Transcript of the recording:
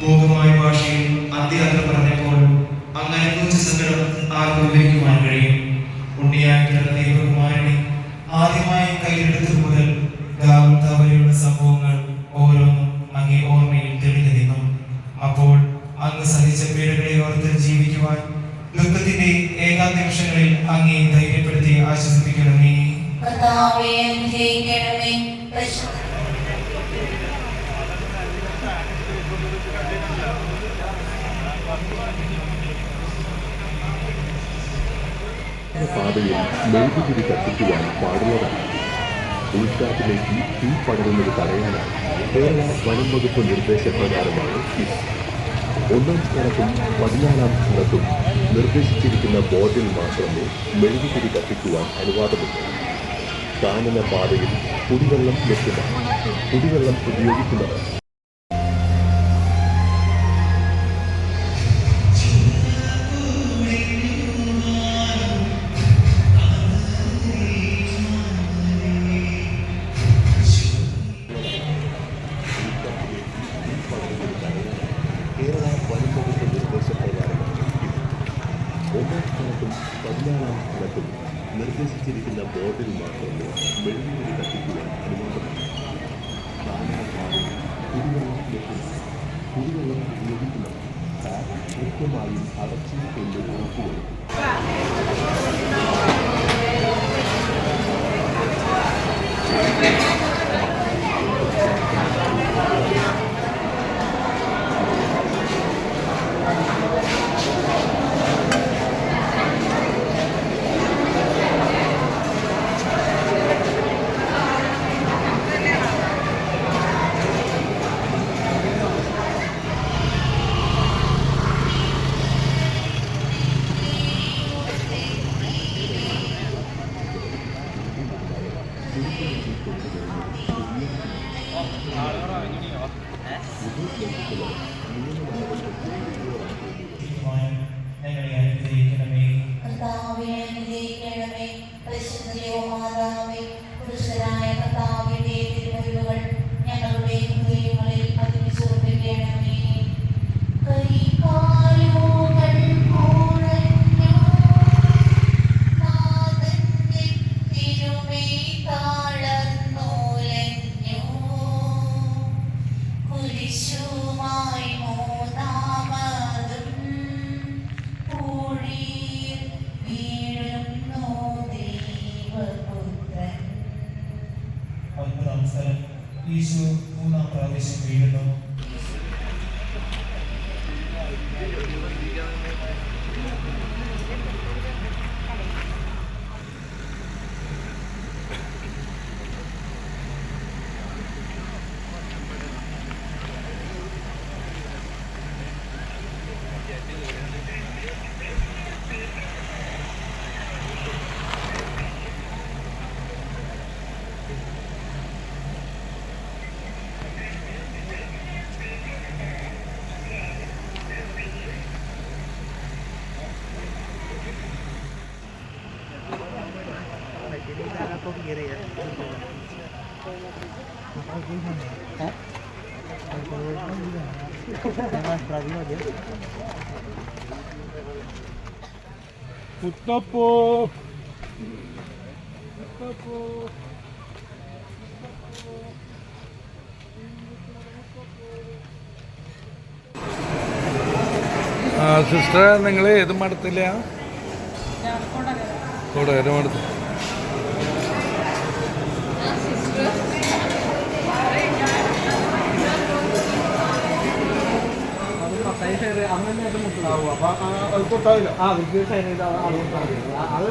മൂകമായ ഭാഷയിൽ അന്ത്യയാത്ര പറഞ്ഞപ്പോൾ അങ്ങനെ അനുഭവിച്ച സങ്കടം ആർക്കും വിവരിക്കുവാൻ കഴിയും. ഉണ്ണിയായ ദൈവകുമാരനെ ആദ്യമായി കയ്യിലെടുത്തു മുതൽ ഗാവുത്ത വരെയുള്ള സംഭവങ്ങൾ ഓരോന്നും അങ്ങേ ഓർമ്മയിൽ തെളിഞ്ഞു നിന്നു. അപ്പോൾ അങ്ങ് സഹിച്ച പീഡകളെ ഓർത്ത് ജീവിക്കുവാൻ ദുഃഖത്തിന്റെ ഏകാ നിമിഷങ്ങളിൽ അങ്ങേ ധൈര്യപ്പെടുത്തി ആശ്വസിപ്പിക്കണമേ. കർത്താവേ അനുഗ്രഹിക്കണമേ. പാതയിൽ മെഴുകുതിരി കത്തിക്കുവാൻ പാടുള്ളതാണ്. ഉൾക്കാട്ടിലേക്ക് തീ പടരുന്നത് തടയാനാണ് കേരള വനം വകുപ്പ് നിർദ്ദേശപ്രകാരമാണ് ഇത്. ഒന്നാം സ്ഥലത്തും പതിനാലാം സ്ഥലത്തും നിർദ്ദേശിച്ചിരിക്കുന്ന ബോർഡിൽ മാത്രമേ മെഴുകുതിരി കത്തിക്കുവാൻ അനുവാദമുള്ളൂ. കാനന പാതയിൽ കുടിവെള്ളം ലഭ്യമാണ്. കുടിവെള്ളം ഉപയോഗിക്കുന്നവർ സ്ഥലത്തും നിർദ്ദേശിച്ചിരിക്കുന്ന ബോർഡിൽ മാത്രമേ വെള്ളിയിൽ കത്തിക്കുവാൻ കാനനപാതയിൽ കുടിവെള്ളം ലഭ്യമാണ്. കുടിവെള്ളം ടാപ്പ് കൃത്യമായും അടച്ചു കൊണ്ട് ഉറപ്പുവരുത്തും ছিল ഈശോ മൂന്നാം പ്രാവശ്യം വീഴുന്നു Putopo. ആ സിസ്റ്റർ നിങ്ങൾ ഏത് മഠത്തില്ല കൊടകര. മഠത്തിൽ അപ്പൊ അത് തൊട്ടാവില്ല ആ വിദ്യ സൈനിക അത്